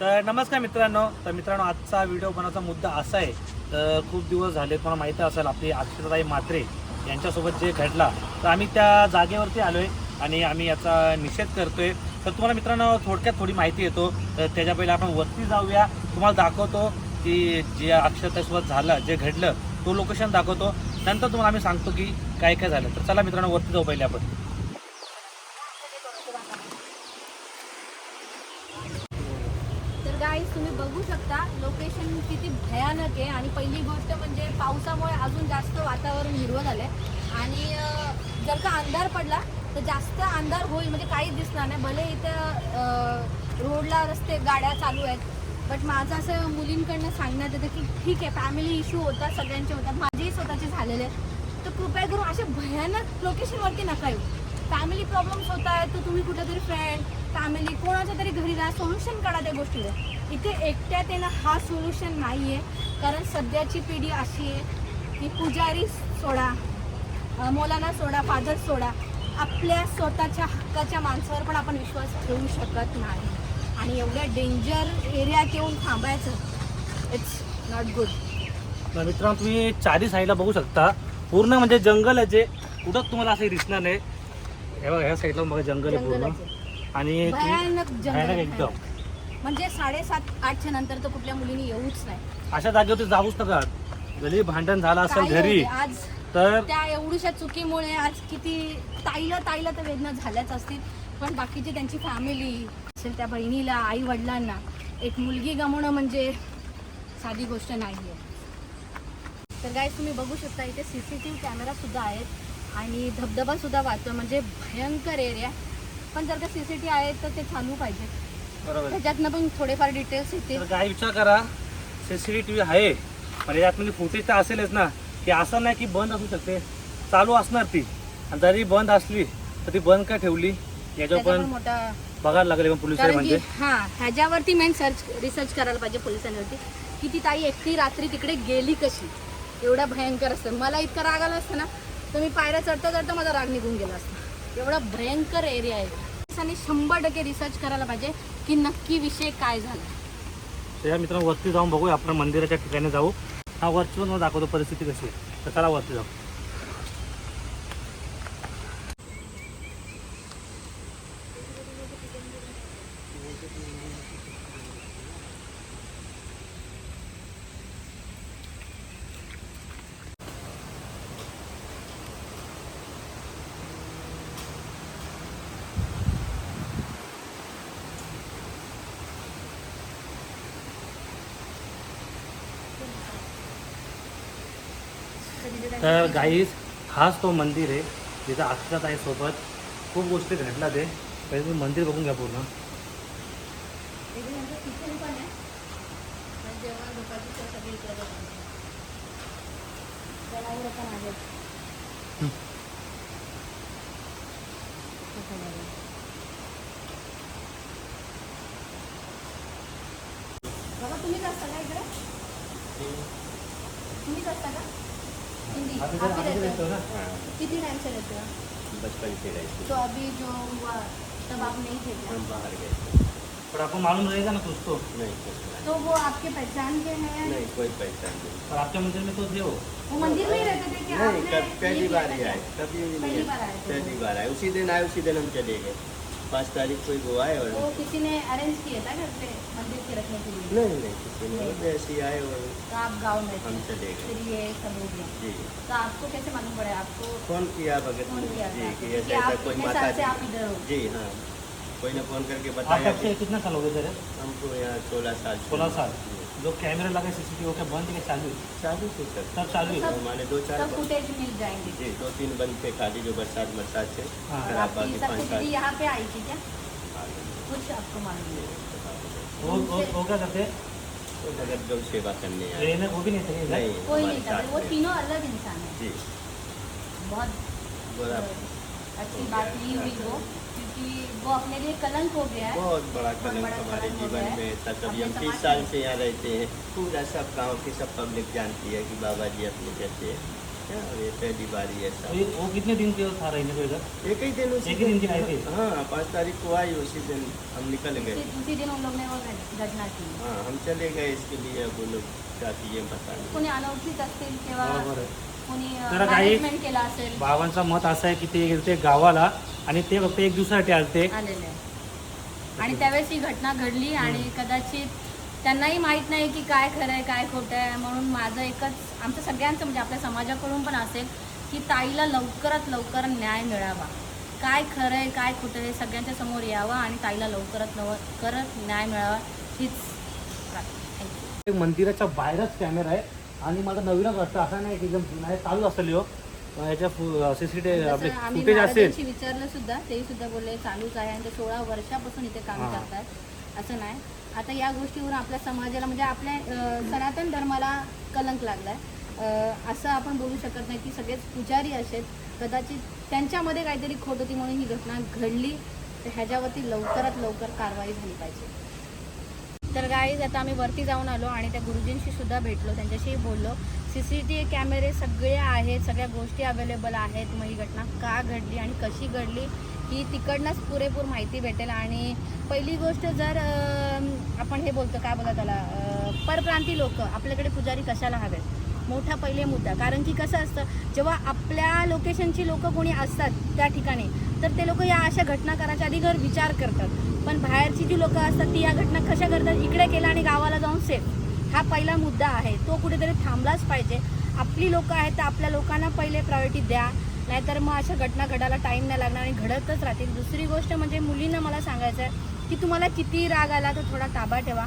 तर नमस्कार मित्रांनो. तर मित्रांनो आजचा व्हिडिओ बनवायचा मुद्दा असा आहे तर खूप दिवस झाले तुम्हाला माहिती असेल आपली अक्षताई मात्रे यांच्यासोबत जे घडला तर आम्ही त्या जागेवरती आलो आहे आणि आम्ही याचा निषेध करतो आहे तर तुम्हाला मित्रांनो थोडक्यात थोडी माहिती येतो. तर त्याच्या पहिले आपण वरती जाऊया. तुम्हाला दाखवतो की जे अक्षताईसोबत झालं जे घडलं तो लोकेशन दाखवतो. नंतर तुम्हाला आम्ही सांगतो की काय काय झालं. तर चला मित्रांनो वरती जाऊ पहिले आपण तर गाईज तुम्ही बघू शकता लोकेशन किती भयानक आहे. आणि पहिली गोष्ट म्हणजे पावसामुळे अजून जास्त वातावरण हिरवं आहे आणि जर का अंधार पडला तर जास्त अंधार होईल म्हणजे काहीच दिसणार नाही. भले इथं रोडला रस्ते गाड्या चालू आहेत. बट माझं असं मुलींकडनं सांगण्यात येतं की ठीक आहे फॅमिली इश्यू होतात सगळ्यांचे होतात. माझेही स्वतःचे झालेले आहेत. तर कृपया करून असे भयानक लोकेशनवरती नका येऊ. फॅमिली प्रॉब्लेम्स होत आहेत तर तुम्ही कुठेतरी फ्रेंड फॅमिली कोणाच्या तरी घरी जा सोल्युशन काढा त्या गोष्टीवर. इथे एकट्यात येणं हा सोल्युशन नाही आहे कारण सध्याची पिढी अशी आहे की पुजारी सोडा मौलाना सोडा फादर सोडा. आपल्या स्वतःच्या हक्काच्या माणसावर पण आपण विश्वास ठेवू शकत नाही. आणि एवढ्या डेंजर एरियात येऊन थांबायचं इट्स नॉट गुड तर मित्रांनो तुम्ही चारी साईडला बघू शकता. पूर्ण म्हणजे जंगल आहे जे. कुठंच तुम्हाला असं दिसणार नाही. हे बघा ह्या साईडला बघा जंगल आहे पूर्ण. आणि भयानक भयानक जंगल एकदम. म्हणजे साडेसात आठच्या नंतर तर कुठल्या मुलीने येऊच नाही. अशा जागेवरती जाऊच नका. जरी भांडण झालं असेल काही घरी आज तर त्या एवढ्याशा चुकीमुळे आज किती ताईला ताईला तर वेदना झाल्याच असतील. पण बाकीची त्यांची फॅमिली असेल त्या बहिणीला आई वडिलांना एक मुलगी गमवणं म्हणजे साधी गोष्ट नाही आहे तर काय तुम्ही बघू शकता इथे C C T V camera सुद्धा आहेत आणि धबधबा सुद्धा वाचतो म्हणजे भयंकर एरिया पण जर का सी सी टी आहे तर ते चालू पाहिजे. बरोबर. त्याच्यातनं पण थोडेफार डिटेल्स तर काय विचार करा सीसीटीव्ही आहे म्हणजे यातमध्ये फुटेज तर असेलच ना. की असं नाही की बंद असू शकते. चालू असणार ती. आणि जरी बंद असली तर ती बंद का ठेवली? याच्यावर त्याचा पण पण मोठा बघायला लागले पण पोलीस कारण की म्हणजे. हा ह्याच्यावरती मेन सर्च रिसर्च करायला पाहिजे पोलिसांवरती. की ती ताई एकटी रात्री तिकडे गेली कशी? एवढा भयंकर असतं. मला इतका राग आला असतं ना तर मी पायऱ्या चढता चढता माझा राग निघून गेला असता. एवढा भयंकर एरिया आहे. पोलिसांनी शंभर टक्के रिसर्च करायला पाहिजे की नक्की विषय काय झाला. त्याच्या मित्रांनो वरती जाऊन बघूया. आपण मंदिराच्या ठिकाणी जाऊ. हा वरची पण दाखवतो परिस्थिती कशी आहे. तर चला वरती जाऊ. तर गाईज हाच तो मंदिर आहे जिथं अक्षरात आहे सोबत. खूप गोष्टी घडल्या ते. पहिले तुम्ही मंदिर बघून घ्या पूर्ण. बाबा तुम्हीच असता का इकडे? तुम्हीच असता का? हिंदी आप ही रहते रहते हो? ना? कितनी टाइम से रहते बचपन से रहते तो अभी जो हुआ तब आप नहीं थे हम बाहर गए थे। पर आपको मालूम रहेगा ना कुछ तो। नहीं तो वो आपके पहचान के हैं? नहीं कोई पहचान नहीं। पर आपके मंदिर में तो थे वो। वो मंदिर में ही रहते थे क्या नहीं कब पहली बार ही आए। कभी पहली बार आए पहली बार आए। उसी दिन आए उसी दिन हम चले गए। पाँच तारीख को ही वो आए और वो किसी ने अरेंज किया था घर पे मंदिर के रखने के लिए? नहीं नहीं किसी ने मतलब ऐसे ही आए और तो आप गाँव में हम थे चले गए। फिर ये सब हो गया। जी। तो आपको कैसे मालूम पड़े? आपको फ़ोन किया भगत फ़ोन ने किया जी कि ऐसे ऐसा कोई माता से जी आप इधर हो। जी हाँ। कोई ने फ़ोन करके बताया कितना साल हो गए सर हमको यहाँ सोलह साल सोलह 16 साल। जी। जो कैमरा लगा सीसीटीवी क्या बंद है चालू चालू थे सर। सब चालू है? सब- हमारे दो चार सब फुटेज मिल जाएँगे। जी दो तीन बंद थे खाली जो बरसात बरसात से हाँ। आगे सब पाँच कुछ साल। यहाँ पे आई थी क्या? कुछ आपको मालूम है। वो क्या करते हैं? तो भगत सेवा करने आए। वो भी नहीं थे? नहीं कोई नहीं था। वो तीनों अलग इंसान है। जी। बहुत बड़ा अच्छी बात नहीं हुई वो। क्योंकि वो अपने लिए कलंक हो गया है। बहुत बड़ा कलंक हमारे जीवन में था। कभी हम तीस साल। से यहाँ रहते हैं पूरा सब गाँव की सब पब्लिक जानती है कि बाबा जी अपने कैसे हैं हैं ये पहली बारी है तो ये- वो कितने दिन के था रहने को इधर? एक ही दिन उसी एक ही दिन की आई थी? हाँ पाँच तारीख को आई उसी दिन हम निकल गए। उसी दिन उन लोग ने वो घटना की। हाँ हम चले गए इसके लिए वो लोग चाहती है बताने। कोणी अनोळखीच असतील किंवा बरोबर आहे कोणी तर काही- मॅनेजमेंट केला असेल. बाबांचं मत असं आहे की ते गेलते गावाला आणि ते फक्त एक दिवसासाठी आलते. आलेले आणि त्यावेळेस ही घटना घडली आणि कदाचित त्यांनाही माहीत नाही की काय खरं आहे काय खोटं आहे. म्हणून माझं एकच आमचं सगळ्यांचं म्हणजे आपल्या समाजाकडून पण असेल की ताईला लवकरात लवकर न्याय मिळावा. काय खरं आहे काय खोटं आहे सगळ्यांच्या समोर यावं आणि ताईला लवकरात लवकरच न्याय मिळावा हीच मंदिराच्या बाहेरच कॅमेरा आहे. आणि मला नवीनच वाटतं. असं नाही की एकदम जुना आहे चालू असेल हो याच्या सीसीटीव्ही आपले जसं आम्ही फुटेज असेल. विचारलं सुद्धा तेही सुद्धा बोलले चालूच आहे आणि ते सोळा वर्षापासून इथे काम. करतात असं नाही. आता या गोष्टीवरून आपल्या समाजाला म्हणजे आपल्या सनातन धर्माला कलंक लागलाय. असं आपण बोलू शकत नाही की सगळेच पुजारी असेल कदाचित त्यांच्यामध्ये काहीतरी खोट होती म्हणून ही घटना घडली तर ह्याच्यावरती लवकरात लवकर कारवाई झाली पाहिजे. तर गाईज आता आम्ही वरती जाऊन आलो आणि त्या गुरुजींशी सुद्धा भेटलो. त्यांच्याशी बोललो. सी सी टी व्ही कॅमेरे सगळे आहेत सगळ्या गोष्टी अवेलेबल आहेत. मग ही घटना का घडली आणि कशी घडली ही तिकडनंच पुरेपूर माहिती भेटेल. आणि पहिली गोष्ट जर आपण हे बोलतो काय बोला त्याला परप्रांती लोक आपल्याकडे पुजारी कशाला हवेत? मोठा पहिले मुद्दा. कारण की कसं असतं जेव्हा आपल्या लोकेशनची लोकं कोणी असतात त्या ठिकाणी तर ते लोक या अशा घटना करायच्या आधी घर विचार करतात. पण बाहेरची जी लोकं असतात ती या घटना कशा करतात इकडे केलं आणि गावाला जाऊन सेफ हा पहिला मुद्दा आहे. तो कुठेतरी थांबलाच पाहिजे. आपली लोकं आहेत तर आपल्या लोकांना पहिले प्रायोरिटी द्या. नाहीतर मग अशा घटना घडायला टाईम नाही लागणार आणि घडतच राहतील. दुसरी गोष्ट म्हणजे मुलींना मला सांगायचं आहे की तुम्हाला किती राग आला तर थोडा ताबा ठेवा.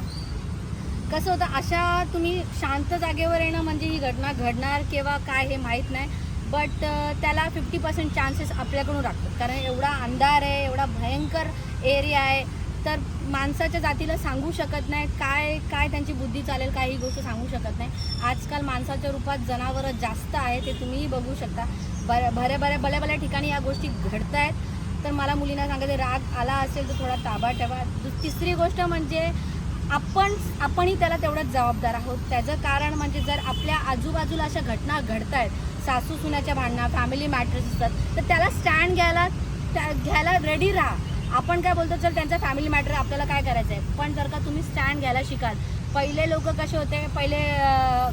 कसं होतं अशा तुम्ही शांत जागेवर येणं म्हणजे ही घटना घडणार किंवा काय हे माहीत नाही. बट uh, त्याला फिफ्टी पर्सेंट चान्सेस आपल्याकडून राखतात कारण एवढा अंधार आहे एवढा भयंकर एरिया आहे. तर माणसाच्या जातीला सांगू शकत नाही काय काय त्यांची बुद्धी चालेल काही गोष्ट सांगू शकत नाही. आजकाल माणसाच्या रूपात जनावरं जास्त आहे ते तुम्हीही बघू शकता. बऱ्या बऱ्या बऱ्या भल्या भल्या ठिकाणी या गोष्टी घडत आहेत तर मला मुलींना सांगायचं राग आला असेल तर थोडा ताबा ठेवा. तिसरी गोष्ट म्हणजे आपण आपणही त्याला तेवढंच जबाबदार आहोत. त्याचं कारण म्हणजे जर आपल्या आजूबाजूला अशा घटना घडत आहेत सासू सुनाच्या भांडणं फॅमिली मॅटर्स असतात. तर त्याला स्टँड घ्यायला त्या घ्यायला रेडी राहा. आपण काय बोलतो चल त्यांचा फॅमिली मॅटर आपल्याला काय करायचं आहे पण जर का तुम्ही स्टँड घ्यायला शिकाल पहिले लोक कसे होते पहिले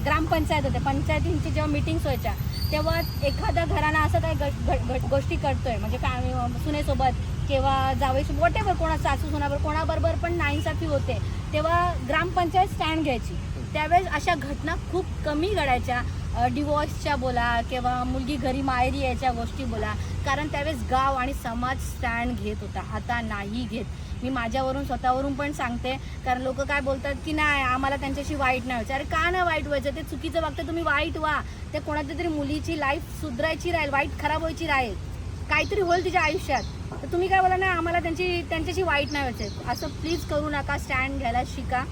ग्रामपंचायत होते. पंचायतींची जेव्हा मिटिंग्स व्हायच्या तेव्हा एखाद्या घरानं असं काही घट- घट- घट- गोष्टी करतोय. म्हणजे फॅमिली सुनेसोबत किंवा जावेश वॉट एव्हर कोणा सासू सुनाबरोबर कोणाबरोबर पण नाईनसाफी होते. तेव्हा ग्रामपंचायत स्टँड घ्यायची. त्यावेळेस अशा घटना खूप कमी घडायच्या. डिवॉर्सच्या बोला किंवा मुलगी घरी माहेरी यायच्या गोष्टी बोला. कारण त्यावेळेस गाव आणि समाज स्टँड घेत होता. आता नाही घेत. मी माझ्यावरून स्वतःवरून पण सांगते. कारण लोक काय बोलतात की नाही आम्हाला त्यांच्याशी वाईट नाही व्हायचं. अरे का नाही वाईट व्हायचं? ते चुकीचं वागतं तुम्ही वाईट व्हा. ते कोणाच्या तरी मुलीची लाईफ सुधरायची राहील वाईट खराब व्हायची राहील. काहीतरी होईल तिच्या आयुष्यात. तर तुम्ही काय बोला नाही आम्हाला त्यांची त्यांच्याशी वाईट नाही व्हायचं. असं प्लीज करू नका स्टँड घ्यायला शिका.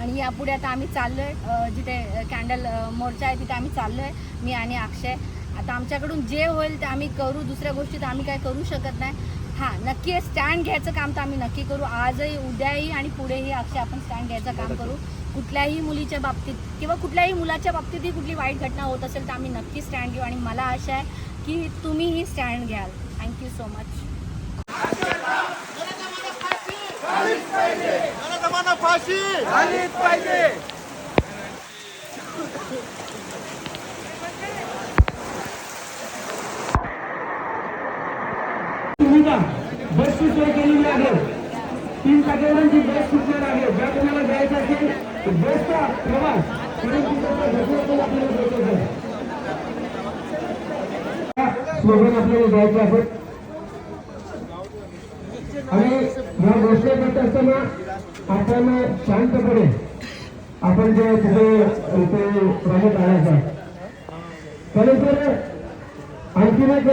आणि यापुढे आता आम्ही चाललो आहे जिथे कॅन्डल मोर्चा आहे तिथे आम्ही चाललो आहे मी आणि अक्षय. आता आमच्याकडून जे होईल ते आम्ही करू दुसऱ्या गोष्टी तर आम्ही काय करू शकत नाही. हां नक्की स्टँड घ्यायचं काम तर आम्ही नक्की करू. आजही उद्याही आणि पुढेही अक्षय आपण स्टँड घ्यायचं काम करू. कुठल्याही मुलीच्या बाबतीत किंवा कुठल्याही मुलाच्या बाबतीतही कुठली वाईट घटना होत असेल तर आम्ही नक्की स्टँड घेऊ. आणि मला आशा आहे की तुम्हीही स्टँड घ्याल. थँक्यू सो मच जनतांना फाशी झालीच पाहिजे. सुविधा बसची सोय केलेली आहे तीन टाक्यावरांची बस सुटणार आहे ज्या कोणाला जायचं असेल बसचा प्रवास आपल्याला पोहोचवत आहे. हा स्लोगन आपल्याला द्यायचं आहे. आणि या गोष्टी करत असताना आपण शांतपणे आपण जे तिथे इथे प्राणी काढायचा त्यानंतर आणखीन एक